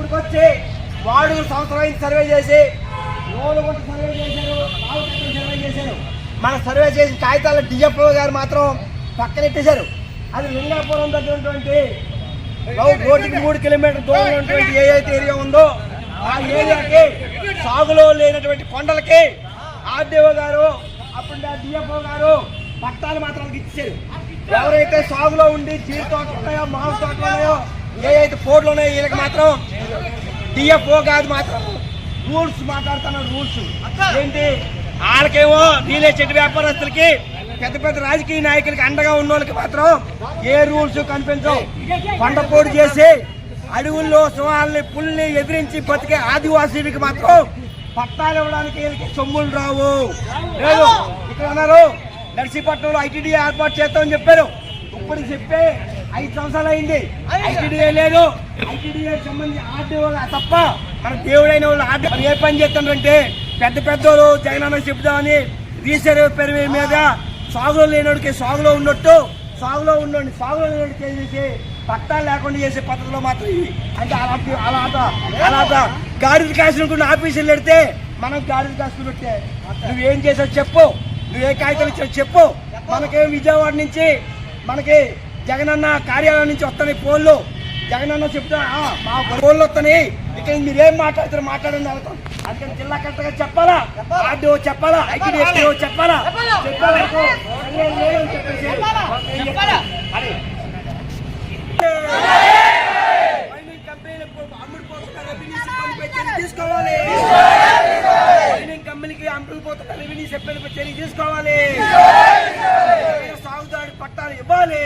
ఇప్పటికొచ్చి వాడు సంవత్సరం అయింది సర్వే చేసి లోను సర్వే చేశారు రావు సర్వే చేశారు. మన సర్వే చేసిన కాగితాల డిఎఫ్ఓ గారు మాత్రం పక్కనెట్టేశారు అది లింగాపురం దగ్గర ఉన్నటువంటి రోడ్డుకి మూడు కిలోమీటర్ దూరం ఉన్నటువంటి ఏదైతే అయితే ఏరియా ఉందో ఆ ఏరియాకి సాగులో లేనటువంటి కొండలకి ఆర్డీఓ గారు అప్పుడు డిఎఫ్ఓ గారు పట్టాలు మాత్రం ఇచ్చారు ఎవరైతే సాగులో ఉండి జీడి తోటలు ఉన్నాయో మామిడి తోటలు ఉన్నాయో ఏ అయితే పోర్లు ఉన్నాయో వీళ్ళకి మాత్రం డిఎఫ్ఓ గారు మాత్రం రూల్స్ మాట్లాడుతున్నారు రూల్స్. ఏంటి? వాళ్ళకేమో రియల్ ఎస్టేట్ వ్యాపారస్తులకి పెద్ద పెద్ద రాజకీయ నాయకులకి అండగా ఉన్న వాళ్ళకి మాత్రం ఏ రూల్స్ కనిపించవు. కొండపోటు చేసి అడవుల్లో సింహాలని పుల్ని ఎదిరించి బతికే ఆదివాసీలకు మాత్రం పట్టాలు ఇవ్వడానికి వీళ్ళకి సొమ్ములు రావు. లేదు ఇక్కడ అన్నారు నర్సీపట్నంలో ఐటీడీ ఏర్పాటు చేస్తామని చెప్పారు. ఇప్పుడు చెప్పే ఐదు సంవత్సరాలు అయింది. ఐటీడీఏ లేదు. ఐటీడీఏ సంబంధించి వాళ్ళ తప్ప మన దేవుడైన వాళ్ళు ఆర్డీ ఏ పని చేస్తుండ్రంటే పెద్ద పెద్దోళ్ళు జగనన్న చెప్తామని రీసెర్ పెరుగు మీద సాగులో లేనోడికి సాగులో ఉన్నట్టు సాగులో ఉన్నోడిని సాగులో లేనోడికి చేసేసి పట్టాలు లేకుండా చేసే పద్ధతిలో మాత్రం ఇది. అంటే అలాంటి అలాట అలాట గాడిలు కాసుకున్న ఆఫీసులు పెడితే మనం గాడిద కాసుకున్నట్టే నువ్వేం చేసావు చెప్పు. నువ్వే కాగితాలు ఇచ్చావు చెప్పు. మనకేం విజయవాడ నుంచి మనకి జగనన్న కార్యాలయం నుంచి వస్తున్నాయి ఫోన్లు. జగనన్న చెప్తా మా ఫోన్లు వస్తున్నాయి ఇక్కడ మీరేం మాట్లాడుతున్నారు? మాట్లాడండి అర్థం అందుకని జిల్లా కలెక్టర్ చెప్పాలా? ఆర్డీఓ చెప్పాలా? ఐటీడీఎస్ఓ చెప్పాలా? తీసుకోవాలి. కంపెనీకి తీసుకోవాలి. సాగుదాడి పట్టాలు ఇవ్వాలి.